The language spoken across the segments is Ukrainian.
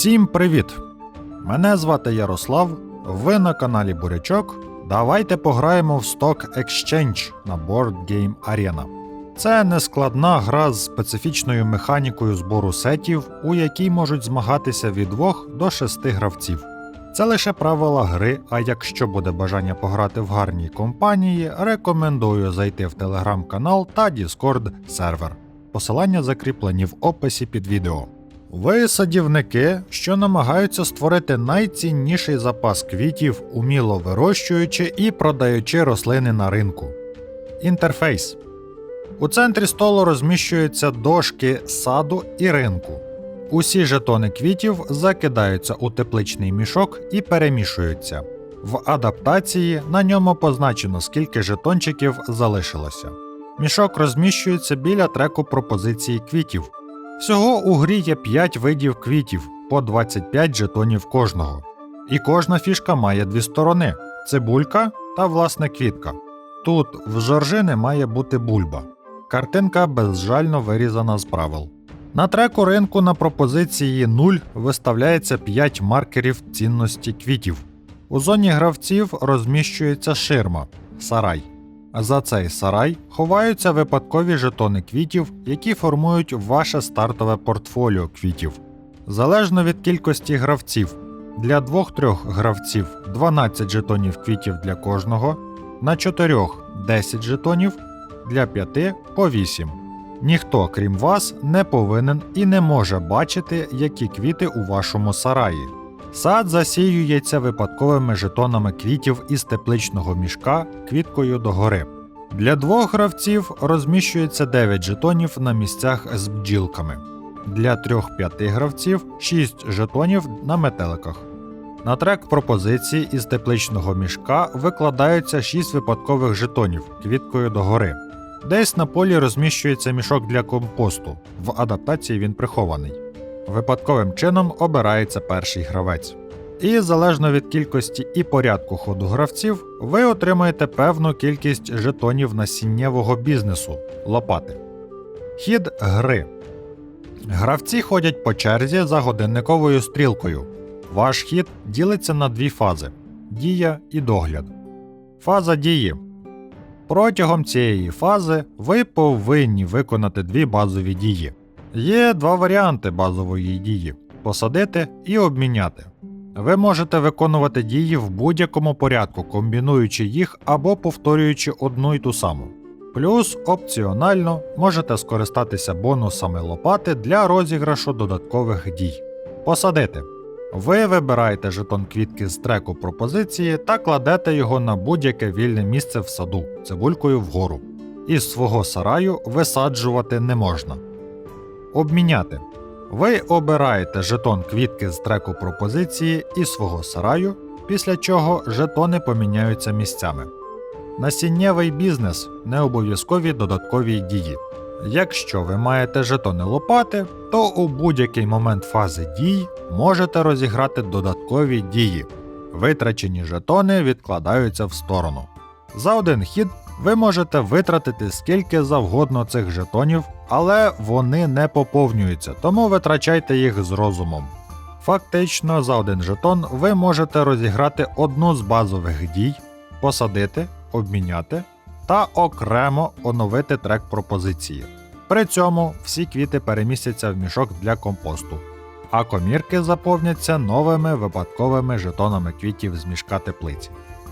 Всім привіт! Мене звати Ярослав. Ви на каналі Бурячок. Давайте пограємо в Stock Exchange на Board Game Arena. Це нескладна гра з специфічною механікою збору сетів, у якій можуть змагатися від 2 до 6 гравців. Це лише правила гри, а якщо буде бажання пограти в гарній компанії, рекомендую зайти в телеграм-канал та Discord сервер. Посилання закріплені в описі під відео. Ви садівники, що намагаються створити найцінніший запас квітів, уміло вирощуючи і продаючи рослини на ринку. Інтерфейс. У центрі столу розміщуються дошки саду і ринку. Усі жетони квітів закидаються у тепличний мішок і перемішуються. В адаптації на ньому позначено, скільки жетончиків залишилося. Мішок розміщується біля треку пропозиції квітів. Всього у грі є 5 видів квітів по 25 жетонів кожного. І кожна фішка має дві сторони цибулька та власне квітка. Тут в жоржини має бути бульба. Картинка безжально вирізана з правил. На треку ринку на пропозиції 0 виставляється 5 маркерів цінності квітів. У зоні гравців розміщується ширма сарай. За цей сарай ховаються випадкові жетони квітів, які формують ваше стартове портфоліо квітів. Залежно від кількості гравців. Для 2-3 гравців 12 жетонів квітів для кожного, на 4 10 жетонів, для 5 по 8. Ніхто, крім вас, не повинен і не може бачити, які квіти у вашому сараї. Сад засіюється випадковими жетонами квітів із тепличного мішка квіткою догори. Для двох гравців розміщується 9 жетонів на місцях з бджілками. Для 3-5 гравців 6 жетонів на метеликах. На трек пропозиції із тепличного мішка викладаються 6 випадкових жетонів квіткою догори. Десь на полі розміщується мішок для компосту. В адаптації він прихований. Випадковим чином обирається перший гравець. І залежно від кількості і порядку ходу гравців, ви отримаєте певну кількість жетонів насіннєвого бізнесу лопати. Хід гри. Гравці ходять по черзі за годинниковою стрілкою. Ваш хід ділиться на дві фази дія і догляд. Фаза дії. Протягом цієї фази ви повинні виконати дві базові дії. Є два варіанти базової дії посадити і обміняти. Ви можете виконувати дії в будь-якому порядку, комбінуючи їх або повторюючи одну й ту саму. Плюс опціонально можете скористатися бонусами лопати для розіграшу додаткових дій. Посадити. Ви вибираєте жетон квітки з треку пропозиції та кладете його на будь-яке вільне місце в саду цибулькою вгору. Із свого сараю висаджувати не можна. Обміняти. Ви обираєте жетон квітки з треку пропозиції із свого сараю, після чого жетони поміняються місцями. Насіннєвий бізнес не обов'язкові додаткові дії. Якщо ви маєте жетони лопати, то у будь-який момент фази дій можете розіграти додаткові дії. Витрачені жетони відкладаються в сторону. За один хід ви можете витратити скільки завгодно цих жетонів, але вони не поповнюються, тому витрачайте їх з розумом. Фактично, за один жетон ви можете розіграти одну з базових дій, посадити, обміняти та окремо оновити трек пропозиції. При цьому всі квіти перемістяться в мішок для компосту, а комірки заповняться новими випадковими жетонами квітів з мішка теплиці.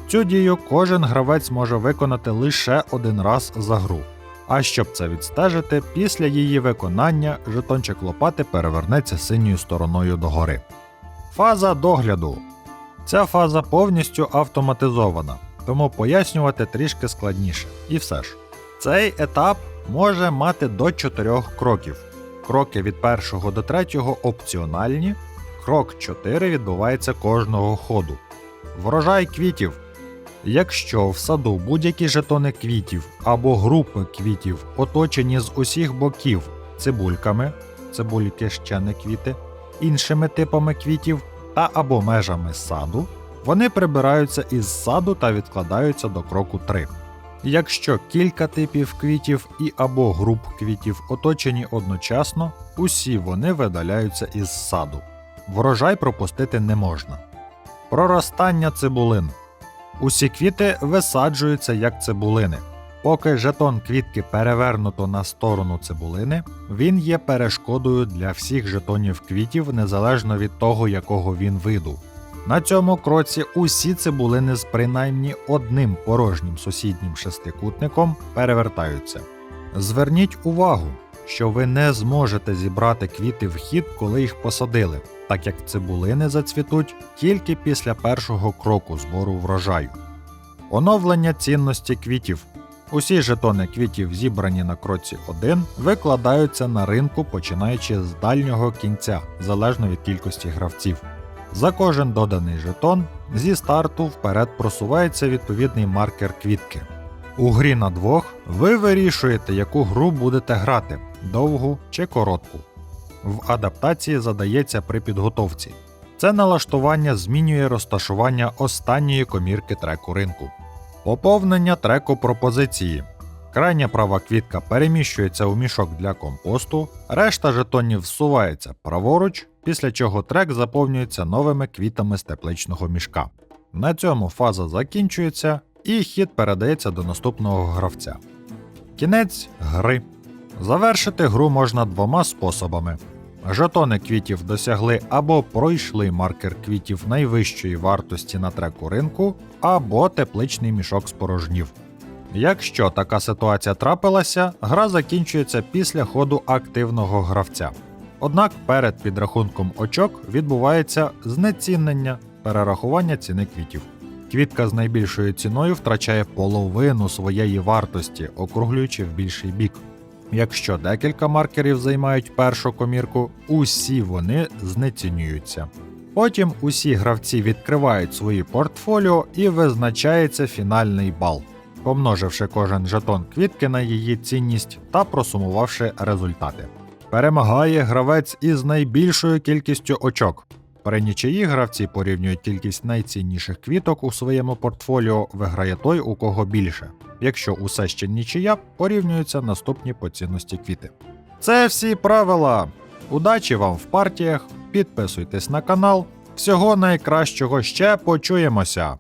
Цю дію кожен гравець може виконати лише один раз за гру. А щоб це відстежити, після її виконання жетончик лопати перевернеться синьою стороною догори. Фаза догляду. Ця фаза повністю автоматизована, тому пояснювати трішки складніше. І все ж, цей етап може мати до 4 кроків. Кроки від 1 до 3 опціональні, крок 4 відбувається кожного ходу. Врожай квітів. Якщо в саду будь-які жетони квітів або групи квітів оточені з усіх боків цибульками, цибульки ще не квіти, іншими типами квітів та або межами саду, вони прибираються із саду та відкладаються до кроку 3. Якщо кілька типів квітів і або груп квітів оточені одночасно, усі вони видаляються із саду. врожай пропустити не можна. Проростання цибулин. Усі квіти висаджуються як цибулини. Поки жетон квітки перевернуто на сторону цибулини, він є перешкодою для всіх жетонів квітів незалежно від того, якого він виду. На цьому кроці усі цибулини з принаймні одним порожнім сусіднім шестикутником перевертаються. Зверніть увагу, що ви не зможете зібрати квіти в хід, коли їх посадили, так як цибулини зацвітуть тільки після першого кроку збору врожаю. Оновлення цінності квітів. Усі жетони квітів, зібрані на кроці 1, викладаються на ринку починаючи з дальнього кінця, залежно від кількості гравців. За кожен доданий жетон зі старту вперед просувається відповідний маркер квітки. У грі на двох ви вирішуєте, яку гру будете грати довгу чи коротку. В адаптації задається при підготовці. Це налаштування змінює розташування останньої комірки треку ринку. Поповнення треку пропозиції. Крайня права квітка переміщується у мішок для компосту, решта жетонів всувається праворуч, після чого трек заповнюється новими квітами з тепличного мішка. На цьому фаза закінчується і хід передається до наступного гравця. Кінець гри. Завершити гру можна двома способами. Жетони квітів досягли або пройшли маркер квітів найвищої вартості на треку ринку, або тепличний мішок спорожнів. Якщо така ситуація трапилася, гра закінчується після ходу активного гравця. Однак перед підрахунком очок відбувається знецінення перерахування ціни квітів. Квітка з найбільшою ціною втрачає половину своєї вартості, округлюючи в більший бік. Якщо декілька маркерів займають першу комірку, усі вони знецінюються. Потім усі гравці відкривають свої портфоліо і визначається фінальний бал, помноживши кожен жетон квітки на її цінність та просумувавши результати. Перемагає гравець із найбільшою кількістю очок. При нічиї гравці порівнюють кількість найцінніших квіток у своєму портфоліо, виграє той, у кого більше. Якщо усе ще нічия, порівнюються наступні по цінності квіти. Це всі правила. Удачі вам в партіях, підписуйтесь на канал. Всього найкращого ще почуємося!